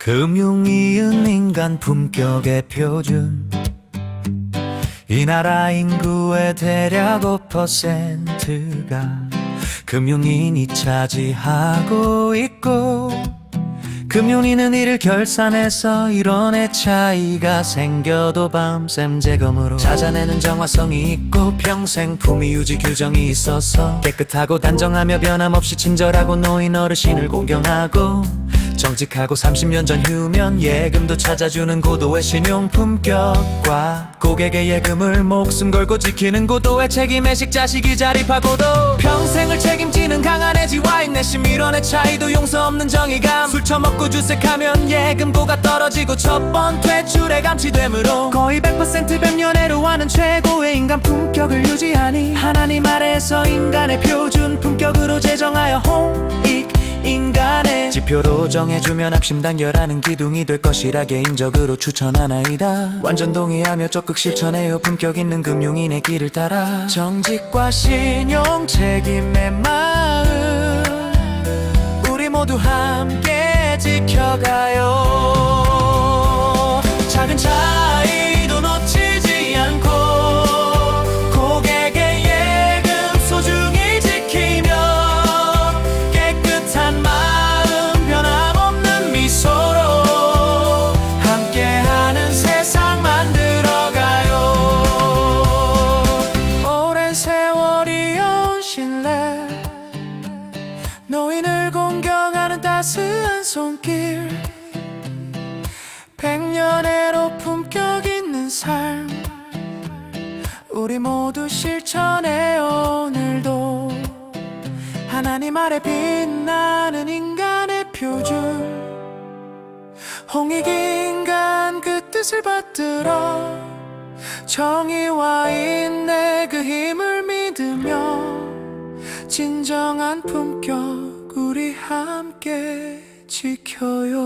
금융이은 인간 품격의 표준. 이 나라 인구의 대략 5%가 금융인이 차지하고 있고 금융인은 이를 결산해서 이론의 차이가 생겨도 밤샘 재검으로 찾아내는 정화성이 있고 평생 품위 유지 규정이 있어서 깨끗하고 단정하며 변함없이 친절하고 노인 어르신을 공경하고 정직하고 30년 전 휴면 예금도 찾아주는 고도의 신용 품격과 고객의 예금을 목숨 걸고 지키는 고도의 책임의식 자식이 자립하고도 평생을 책임지는 강한 애지와 인내심 이론의 차이도 용서 없는 정의감. 술 처먹고 주색하면 예금고가 떨어지고 첫 번 퇴출에 감치되므로 거의 100% 뱀연애로 하는 최고의 인간 품격을 유지하니 하나님 아래에서 인간의 표준 품격으로 제정하여 홍익 인간의 지표로 정해주면 합심 단결하는 기둥이 될 것이라 개인적으로 추천하나이다. 완전 동의하며 적극 실천해요. 품격 있는 금융인의 길을 따라. 정직과 신용 책임의 마음 우리 모두 함께 지켜가요 공경하는 따스한 손길 백년애로 품격 있는 삶. 우리 모두 실천해 오늘도. 하나님 아래 빛나는 인간의 표준. 홍익 인간 그 뜻을 받들어. 정의와 인내 그 힘을 믿으며. 진정한 품격 우리 함께 지켜요